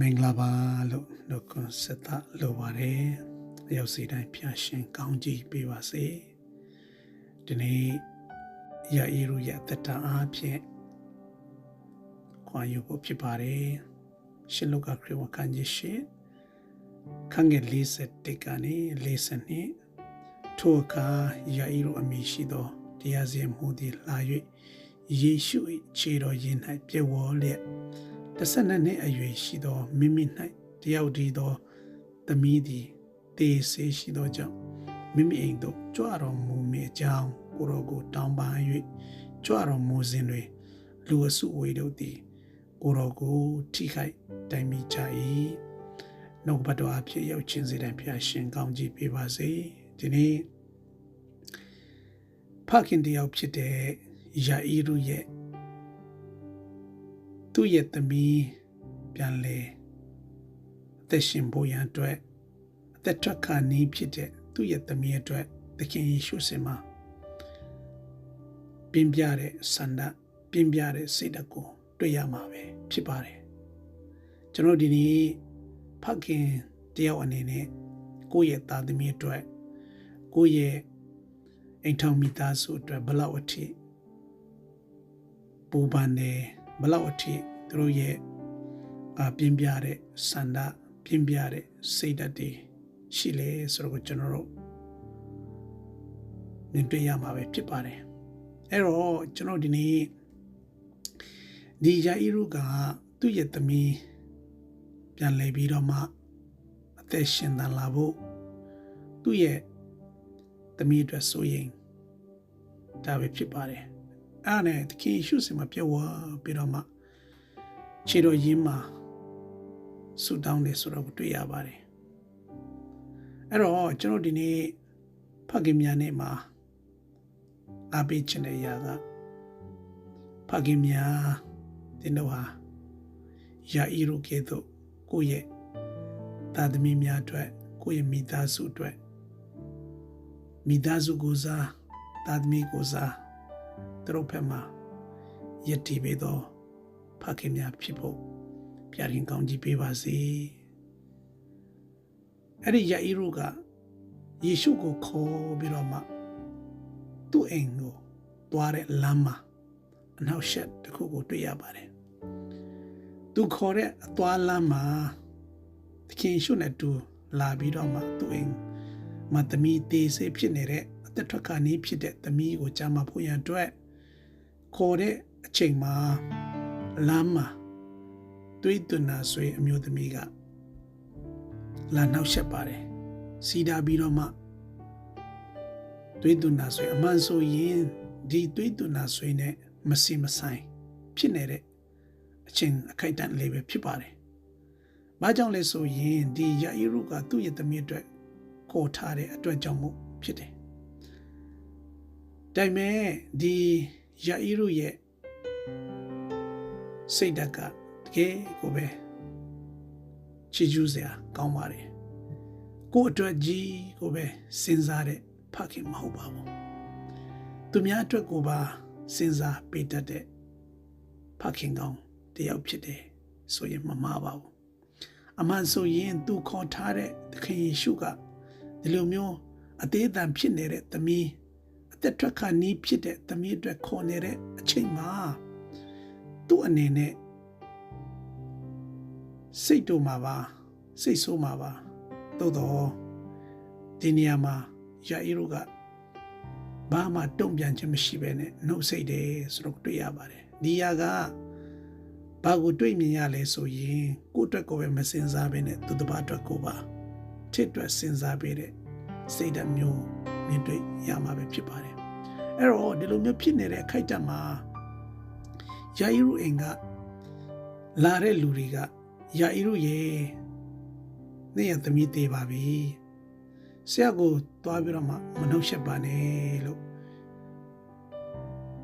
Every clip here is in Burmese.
မင်္ဂလာပါလို့နှုတ်ခွန်းဆက်သလိုပါတယ်။ရောက်စီတိုင်းဖျာရှင်ကောင်းကြီးပေးပါစေ။ဒီနေ့ရာဤရရဲ့တတအားဖြင့်ခွန်ယူဖို့ဖြစ်ပါတယ်။ရှင်လုကာခရစ်ဝကံကြီးရှင်ခန်းငယ်41ကနေ42ထိုအခါယာဤရအမိရှိသောတရားစီမှုသည်လာ၍ယေရှု၏ခြေတော်ရင်း၌ပြေဝေါ်လျက် 12နှစ်အရွယ်ရှိသောမိမိ၌တယောက်တည်းသောသမီးသည်တေဆေးရှိသောကြောင့်မိမိအိမ်သို့ကြွတော်မူမည်ကြောင်းကိုရောကိုတောင်းပန်၍ကြွတော်မူစဉ်တွင်လူအစုဝေတို့သည်ကိုရောကိုထိခိုက်တိုင်မိကြ၏နှုတ်ဘတ်တော်အဖြစ်ရောက်ချင်းစေတဲ့ဖျာရှင်ကောင်းကြီးပေးပါစေဒီနေ့ဖခင်တယောက်ဖြစ်တဲ့ယာအီရုရဲ့ သူ့ရဲ့သမီးပြန်လဲအသက်ရှင်ဖို့ရန်အတွက်အသက်ထွက်ခါနီးဖြစ်တဲ့သူ့ရဲ့သမီးအတွက်သခင်ယေရှုစင်မှာပြင်းပြတဲ့ဆန္ဒပြင်းပြတဲ့စိတ်ဓာတ်ကိုတွေ့ရမှာပဲဖြစ်ပါတယ်ကျွန်တော်ဒီနေ့ဖခင်တယောက်အနေနဲ့ကိုယ့်ရဲ့သားသမီးအတွက်ကိုယ့်ရဲ့အိမ်ထောင်မိသားစုအတွက်ဘလောက်အထိပူပန်နေ ဘလောက်အထိသူတို့ရဲ့အပြင်းပြတဲ့ဆန္ဒပြင်းပြတဲ့စိတ်ဓာတ်တွေရှိလေဆိုတော့ကျွန်တော်တို့မြင်တွေ့ရမှာပဲဖြစ်ပါတယ်အဲ့တော့ကျွန်တော်ဒီနေ့ဒီယာအီရုကသူ့ရဲ့သမီးပြန်လဲပြီးတော့မှအသက်ရှင်သန်လာဖို့သူ့ရဲ့သမီးအတွက်ဆိုရင်ဒါပဲဖြစ်ပါတယ် အဲ့နဲ့သခင်ယေရှုစင်မှာပြောဝပြီးတော့မှခြေတော်ရင်းမှာဆူတောင်းတယ်ဆိုတော့တွေ့ရပါတယ်အဲ့တော့ကျွန်တော်ဒီနေ့ဖခင်များနဲ့မှာအားပေးခြင်းတဲ့အရာကဖခင်များတင်တော့ဟာယာအီရုကဲ့သို့ကိုယ့်ရဲ့သားသမီးများအတွက်ကိုယ့်ရဲ့မိသားစုအတွက်မိသားစုကိုစားသားသမီးကိုစား သူတို့ဘက်မှာယက်တီပေးသောဖခင်များဖြစ်ဖို့ပြရင်ကောင်းကြီးပေးပါစေအဲ့ဒီယာအီရုကယေရှုကိုခေါ်ပြီးတော့မှသူ့အိမ်ကိုသွားတဲ့လမ်းမှာအနောက်ရှက်တစ်ခုကိုတွေ့ရပါတယ်သူခေါ်တဲ့အသွားလမ်းမှာသခင်ရှုနဲ့တူလာပြီးတော့မှသူ့အိမ်မှာသမီးတေးစေဖြစ်နေတဲ့အသက်ထွက်ခါနေဖြစ်တဲ့သမီးကိုကြားမှာဖို့ရန်အတွက် ခေါ်တဲ့အချိန်မှာလမ်းမှာတွေးသွနာဆွေအမျိုးသမီးကလာနောက်ဆက်ပါတယ်စီးတာပြီးတော့မှတွေးသွနာဆွေအမှန်ဆိုရင်ဒီတွေးသွနာဆွေနဲ့မစီမဆိုင်ဖြစ်နေတဲ့အချိန်အခိုက်အတန့်လေးပဲဖြစ်ပါတယ်။ဘာကြောင့်လဲဆိုရင်ဒီယာအီရုကသူ့ရဲ့သမီးအတွက်ခေါ်ထားတဲ့အတွက်ကြောင့်မို့ဖြစ်တယ်။ဒါပေမဲ့ဒီ ယာအီရုရဲ့စိတ်ဓာတ်ကတကယ်ကိုပဲချီးကျူးစရာကောင်းပါတယ်ကိုအတွက်ကြီးကိုပဲစဉ်းစားတဲ့ဖခင်မဟုတ်ပါဘူးသူများအတွက်ကိုပါစဉ်းစားပေးတတ်တဲ့ဖခင်ကောင်းတယောက်ဖြစ်တယ်ဆိုရင်မမှားပါဘူးအမှန်ဆိုရင်သူခေါ်ထားတဲ့သခင်ယေရှုကဒီလိုမျိုးအသေးအံဖြစ်နေတဲ့သမီး အသက်ထွက်ခါနီးဖြစ်တဲ့သမီးအတွက်ခေါ်နေတဲ့အချိန်မှာသူ့အနေနဲ့စိတ်တို့မှာပါစိတ်ဆိုးမှာပါသို့တော့ဒီနေရာမှာယာအီရိုကဘာမှတုံ့ပြန်ခြင်းမရှိဘဲနဲ့နှုတ်ဆက်တယ်ဆိုတော့တွေ့ရပါတယ်ဒီယာကဘာကိုတွေ့မြင်ရလဲဆိုရင်ကိုယ့်အတွက်ကိုပဲမစင်စားဘဲနဲ့သူတစ်ပါးအတွက်ကိုပါထစ်အတွက်စဉ်းစားပေးတဲ့စိတ်ဓာတ်မျိုးမြင်တွေ့ရမှာပဲဖြစ်ပါတယ် အဲ့တော့ဒီလိုမျိုးဖြစ်နေတဲ့အခိုက်အတန့်မှာယာအီရုအင်ကလာတဲ့လူတွေကယာအီရုရေနေ့ရသမီးသေးပါပြီဆရာကိုသွားပြီးတော့မှမနှုတ်ဆက်ပါနဲ့လို့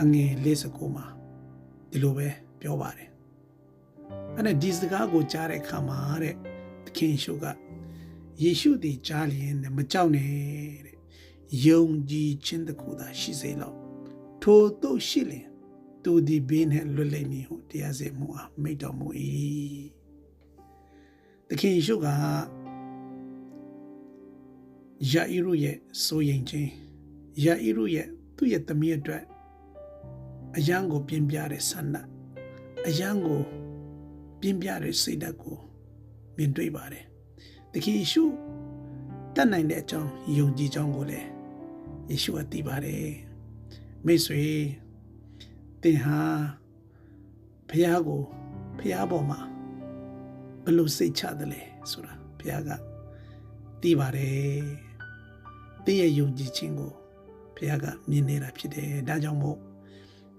အငယ်လေးစကူမှာဒီလိုပဲပြောပါတယ်အဲ့ဒါဒီစကားကိုကြားတဲ့အခါမှာတဲ့သခင်ရှုကယေရှုတည်ကြားလျင်မကြောက်နဲ့တဲ့ ယုံကြည်ခြင်းတခုသာရှိစေလောက်ထို့သို့ရှိလျင်သူဒီဘေးနဲ့လွတ်လိမ့်မည်ဟုတရားစေမှုအားမိတ်တော်မူ၏ခင်ယေရှုကယာဣရုရဲ့စိုးရင်ခြင်းယာဣရုရဲ့သူ့ရဲ့သမီးအတွက်အယံကိုပြင်းပြတဲ့ဆန္ဒအယံကိုပြင်းပြတဲ့စိတ်ဓာတ်ကိုမြင်တွေ့ပါတယ်သခင်ယေရှုတတ်နိုင်တဲ့အကြောင်းယုံကြည်ကြောင်းကိုလည်း ယေရှုကသိပါတယ်မိတ်ဆွေသင်ဟာဖះကိုဖះပေါ်မှာဘယ်လိုစိတ်ချတယ်လဲဆိုတာဖះကသိပါတယ်သင်ရဲ့ယုံကြည်ခြင်းကိုဖះကမြင်နေတာဖြစ်တယ်ဒါကြောင့်မို့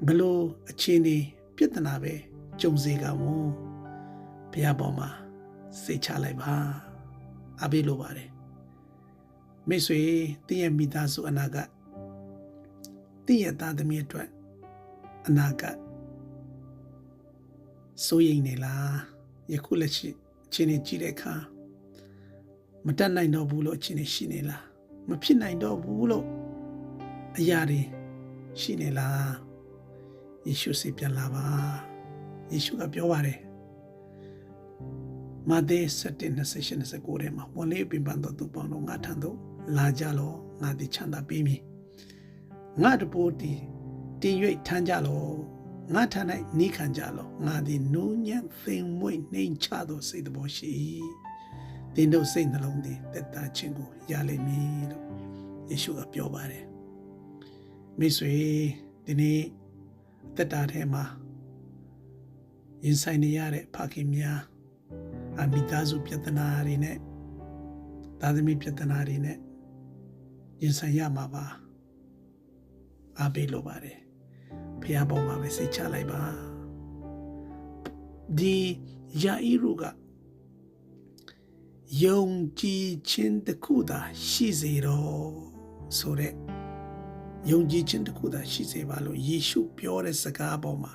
ဘယ်လိုအခြေအနေပြဿနာပဲကြုံစေကမူဖះပေါ်မှာစိတ်ချလိုက်ပါအပေးလိုပါတယ် မိတ်ဆွေတင့်ရဲ့မိသားစုအနာကတင့်ရဲ့သားသမီးအတွက်အနာကစိုးရိမ်နေလားယခုလက်ရှိအချိန်ကြီးကြည့်တဲ့အခါမတတ်နိုင်တော့ဘူးလို့အချိန်ရှိနေလားမဖြစ်နိုင်တော့ဘူးလို့အရာတွေရှိနေလားယေရှုစိတ်ပြန်လာပါယေရှုကပြောပါတယ်မာသဲ7:28 29ထဲမှာဝန်လေးပင်ပန်းတော်သူပေါင်းတို့ငါထံသို့ လာကြလောငါသည်ချမ်းသာပေးမည်ငါတပိုးတီတင်၍ထမ်းကြလောငါထံ၌နီးခံကြလောငါသည်နူးညံ့သိမ်မွေ့နှိမ်ချသောစိတ်တော်ရှိတင်တို့စိတ်နှလုံးသည်တက်တာခြင်းကိုရလိမ့်မည်လို့ယေရှုကပြောပါတယ်မိတ်ဆွေဒီနေ့တက်တာထဲမှာရင်ဆိုင်နေရတဲ့ဖခင်များအမိသားစုပြဿနာတွေနဲ့သာသမီပြဿနာတွေနဲ့ ရင်ဆိုင်ရမှာပါအားပေးလိုပါတယ်ဖះပေါ်မှာပဲစိတ်ချလိုက်ပါဒီယာအီရူကယုံကြည်ခြင်းတစ်ခုသာရှိစေတော့ဆိုတဲ့ယုံကြည်ခြင်းတစ်ခုသာရှိစေပါလို့ယေရှုပြောတဲ့စကားပေါ်မှာ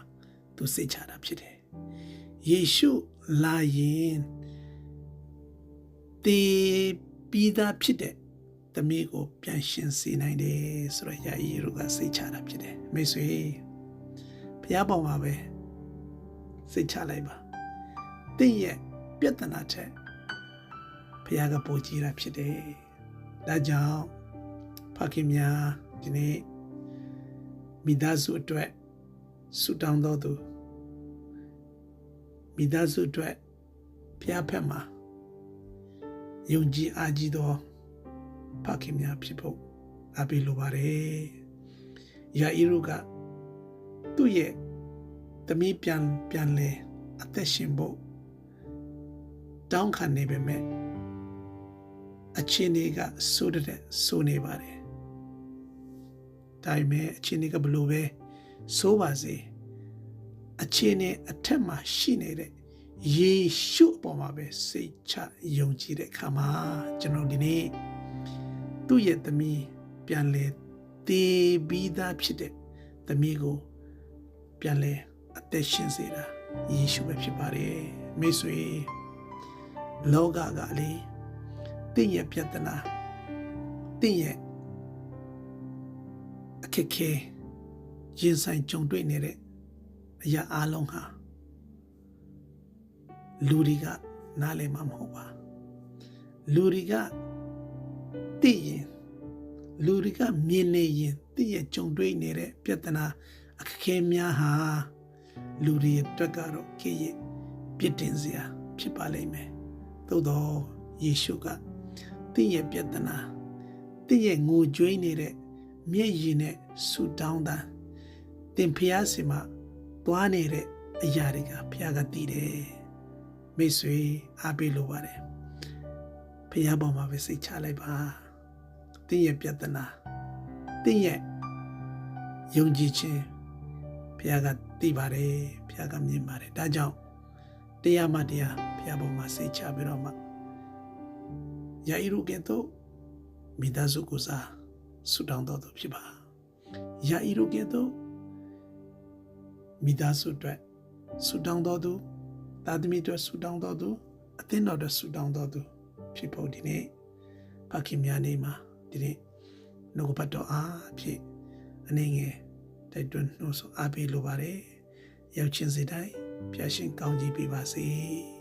သူစိတ်ချတာဖြစ်တယ်ယေရှုလာရင်တည်ပြီးသားဖြစ်တဲ့ သမီးကိုပြန်ရှင်စေနိုင်တယ်ဆိုတော့ယာယီတို့ကစိတ်ချတာဖြစ်တယ်မိတ်ဆွေဘုရားပေါ်မှာပဲစိတ်ချလိုက်ပါတင့်ရဲ့ပြဿနာချက်ဘုရားကပို့ကြည့်တာဖြစ်တယ်ဒါကြောင့်ဖခင်များဒီနေ့မိသားစုအတွက်ဆုတောင်းတော်သူမိသားစုအတွက်ဘုရားဖက်မှာယုံကြည်အားကြီးသောဖ ခင်များဖြစ်ဖို့အပေးလိုပါတယ်။ယာအီရုကသူ့ရဲ့သမီးပြန်ပြန်လဲအသက်ရှင်ဖို့တောင်းခံနေပေမဲ့အချင်းတွေကစိုးတဲ့စိုးနေပါတယ်။ဒါပေမဲ့အချင်းတွေကဘလို့ပဲစိုးပါစေအချင်းနဲ့အထက်မှာရှိနေတဲ့ယေရှုအပေါ်မှာပဲစိတ်ချယုံကြည်တဲ့အခါမှာကျွန်တော်ဒီနေ့ သူ့ရဲ့သမီးပြန်လဲတည်ပြီးသားဖြစ်တဲ့သမီးကိုပြန်လဲအသက်ရှင်စေတာယေရှုပဲဖြစ်ပါတယ်မိတ်ဆွေလောကကလေတင့်ရဲ့ပြဿနာတင့်ရဲ့အခက်ခဲရင်ဆိုင်ကြုံတွေ့နေတဲ့အရာအလုံးဟာလူတွေကနားလည်မှာမဟုတ်ပါလူတွေက သိရင်လူတွေကမြင်နေရင်သိရကြုံတွေ့နေတဲ့ပြဿနာအခက်အခဲများဟာလူတွေအတွက်ကတော့ကိရဲ့ပြစ်တင်စရာဖြစ်ပါလိမ့်မယ်သို့တော့ယေရှုကသိရဲ့ပြဿနာသိရဲ့ငိုကြွေးနေတဲ့မျက်ရည်နဲ့ဆူတောင်းတာတင်ဖျားစီမှာသွားနေတဲ့အရာတွေကဖျားကတည်တယ်မိတ်ဆွေအားပေးလိုပါတယ်ဖျားပေါ်မှာပဲစိတ်ချလိုက်ပါ တင်းရဲ့ပြဿနာတင်းရဲ့ယုံကြည်ခြင်းဘုရားကသိပါတယ်ဘုရားကမြင်ပါတယ်ဒါကြောင့်တရားမှတရားဘုရားပေါ်မှာစိတ်ချပြီးတော့မှယာဣရုကဲ့သို့မိသားစုကိုစားဆုတောင်းတော်သူဖြစ်ပါယာဣရုကဲ့သို့မိသားစုအတွက်ဆုတောင်းတော်သူသာသမီအတွက်ဆုတောင်းတော်သူအသင်းတော်အတွက်ဆုတောင်းတော်သူဖြစ်ဖို့ဒီနေ့ဖခင်များနေမှာ ဒီနေ့နှုတ်ပတ်တော်အားဖြင့်အနေငယ်တိုက်တွန်းနှုတ်ဆိုအားပေးလိုပါတယ်ရောက်ချင်းစေတိုင်းဖျားရှင်ကောင်းကြီးပေးပါစေ။